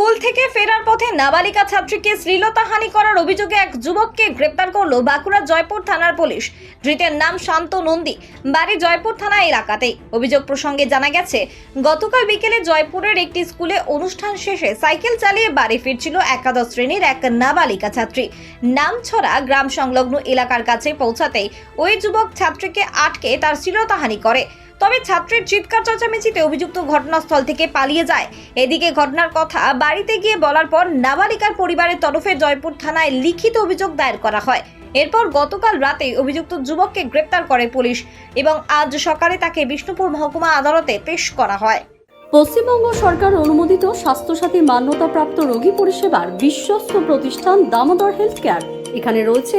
School থেকে ফেরার পথে নাবালিকা ছাত্রীকে শ্লীলতাহানি করার অভিযোগে এক যুবককে গ্রেপ্তার করল বাঁকুড়া জয়পুর থানার পুলিশ। ধৃতের নাম শান্ত নন্দী। বাড়ি জয়পুর থানা এলাকাতেই। অভিযোগ প্রসঙ্গে জানা গেছে, গতকাল বিকেলে জয়পুরের একটি স্কুলে অনুষ্ঠান শেষে সাইকেল চালিয়ে বাড়ি ফিরছিল একাদশ শ্রেণির এক নাবালিকা ছাত্রী। নামছড়া গ্রাম সংলগ্ন এলাকার কাছে পৌঁছাতেই ওই যুবক ছাত্রীকে আটকে তার শ্লীলতাহানি করে। তবে ছাত্রের চিৎকার চেঁচামেচিতে অভিযুক্ত ঘটনাস্থল থেকে পালিয়ে যায়। এদিকে ঘটনার কথা বাড়িতে গিয়ে বলার পর নাবালিকার পরিবারের তরফে জয়পুর থানায় লিখিত অভিযোগ দায়ের করা হয়। এরপর গতকাল রাতে অভিযুক্ত যুবককে গ্রেপ্তার করে পুলিশ এবং আজ সকালে তাকে বিষ্ণুপুর মহকুমা আদালতে পেশ করা হয়। পশ্চিমবঙ্গ সরকার অনুমোদিত স্বাস্থ্যসাথী মান্যতাপ্রাপ্ত রোগী পরিষেবার বিশ্বস্ত প্রতিষ্ঠান দামোদর হেলথ কেয়ার। এখানে রয়েছে